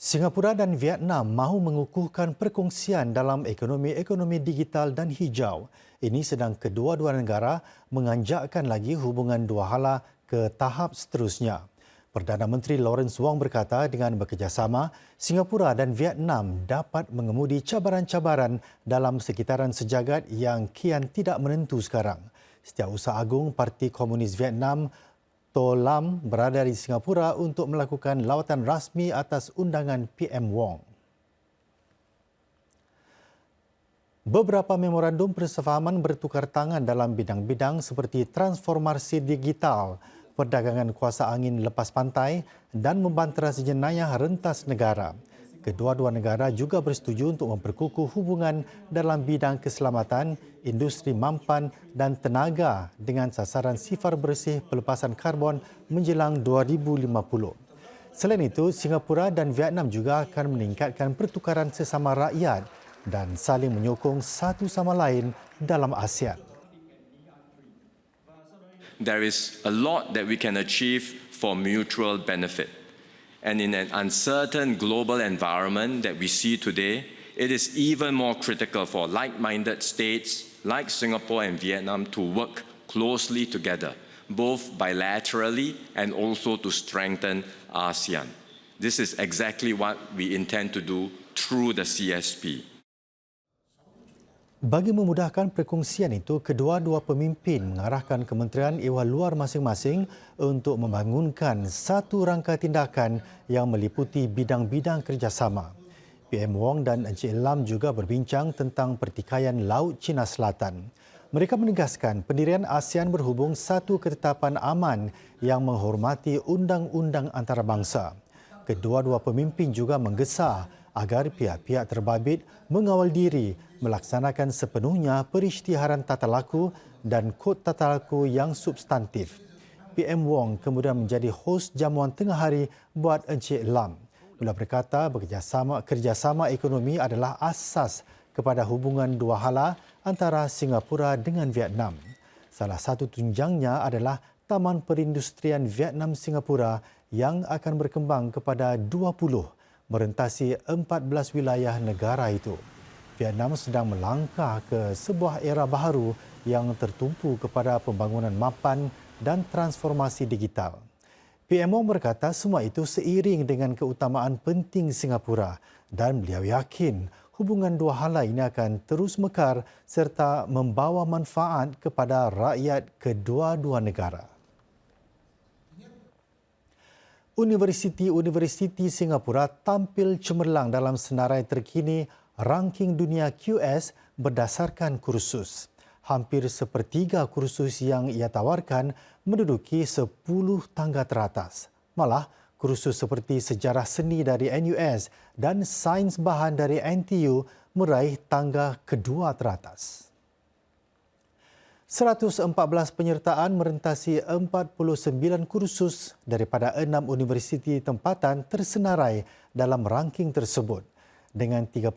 Singapura dan Vietnam mahu mengukuhkan perkongsian dalam ekonomi-ekonomi digital dan hijau. Ini sedang kedua-dua negara menganjakkan lagi hubungan dua hala ke tahap seterusnya. Perdana Menteri Lawrence Wong berkata dengan bekerjasama, Singapura dan Vietnam dapat mengemudi cabaran-cabaran dalam sekitaran sejagat yang kian tidak menentu sekarang. Setiausaha Agung Parti Komunis Vietnam To Lam berada di Singapura untuk melakukan lawatan rasmi atas undangan PM Wong. Beberapa memorandum persefahaman bertukar tangan dalam bidang-bidang seperti transformasi digital, perdagangan kuasa angin lepas pantai dan membantera jenayah rentas negara. Kedua-dua negara juga bersetuju untuk memperkukuh hubungan dalam bidang keselamatan, industri mampan dan tenaga dengan sasaran sifar bersih pelepasan karbon menjelang 2050. Selain itu, Singapura dan Vietnam juga akan meningkatkan pertukaran sesama rakyat dan saling menyokong satu sama lain dalam ASEAN. There is a lot that we can achieve for mutual benefit. And in an uncertain global environment that we see today, it is even more critical for like minded states like Singapore and Vietnam to work closely together, both bilaterally and also to strengthen ASEAN. This is exactly what we intend to do through the CSP. Bagi memudahkan perkongsian itu, kedua-dua pemimpin mengarahkan Kementerian Ehwal Luar masing-masing untuk membangunkan satu rangka tindakan yang meliputi bidang-bidang kerjasama. PM Wong dan Encik Lam juga berbincang tentang pertikaian Laut Cina Selatan. Mereka menegaskan pendirian ASEAN berhubung satu ketetapan aman yang menghormati undang-undang antarabangsa. Kedua-dua pemimpin juga menggesa agar pihak-pihak terbabit mengawal diri melaksanakan sepenuhnya perisytiharan tata laku dan kod tata laku yang substantif. PM Wong kemudian menjadi hos jamuan tengah hari buat Encik Lam. Beliau berkata bekerjasama kerjasama ekonomi adalah asas kepada hubungan dua hala antara Singapura dengan Vietnam. Salah satu tunjangnya adalah Taman Perindustrian Vietnam Singapura yang akan berkembang kepada 20 merentasi 14 wilayah negara itu. Vietnam sedang melangkah ke sebuah era baharu yang tertumpu kepada pembangunan mapan dan transformasi digital. PMO berkata semua itu seiring dengan keutamaan penting Singapura dan beliau yakin hubungan dua hala ini akan terus mekar serta membawa manfaat kepada rakyat kedua-dua negara. Universiti-universiti Singapura tampil cemerlang dalam senarai terkini ranking dunia QS berdasarkan kursus. Hampir sepertiga kursus yang ia tawarkan menduduki 10 tangga teratas. Malah, kursus seperti sejarah seni dari NUS dan sains bahan dari NTU meraih tangga kedua teratas. 114 penyertaan merentasi 49 kursus daripada enam universiti tempatan tersenarai dalam ranking tersebut dengan 30%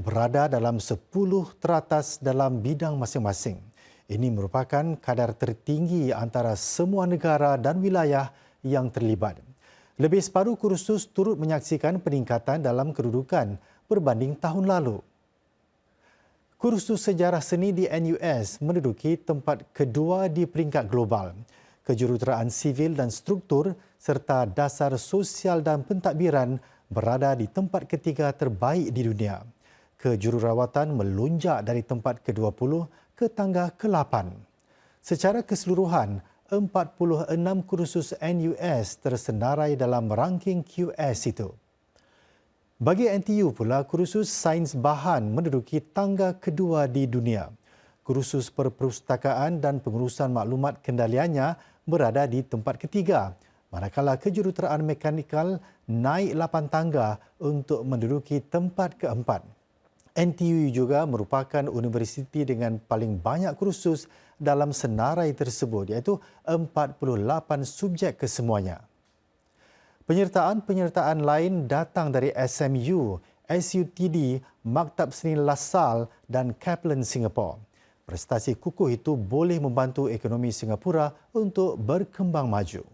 berada dalam 10 teratas dalam bidang masing-masing. Ini merupakan kadar tertinggi antara semua negara dan wilayah yang terlibat. Lebih separuh kursus turut menyaksikan peningkatan dalam kedudukan berbanding tahun lalu. Kursus sejarah seni di NUS menduduki tempat kedua di peringkat global. Kejuruteraan sivil dan struktur serta dasar sosial dan pentadbiran berada di tempat ketiga terbaik di dunia. Kejururawatan melunjak dari tempat ke-20 ke tangga ke-8. Secara keseluruhan, 46 kursus NUS tersenarai dalam ranking QS itu. Bagi NTU pula, kursus sains bahan menduduki tangga kedua di dunia. Kursus perpustakaan dan pengurusan maklumat kendaliannya berada di tempat ketiga, manakala kejuruteraan mekanikal naik 8 tangga untuk menduduki tempat keempat. NTU juga merupakan universiti dengan paling banyak kursus dalam senarai tersebut iaitu 48 subjek kesemuanya. Penyertaan-penyertaan lain datang dari SMU, SUTD, Maktab Seni Lasal dan Kaplan Singapore. Prestasi kukuh itu boleh membantu ekonomi Singapura untuk berkembang maju.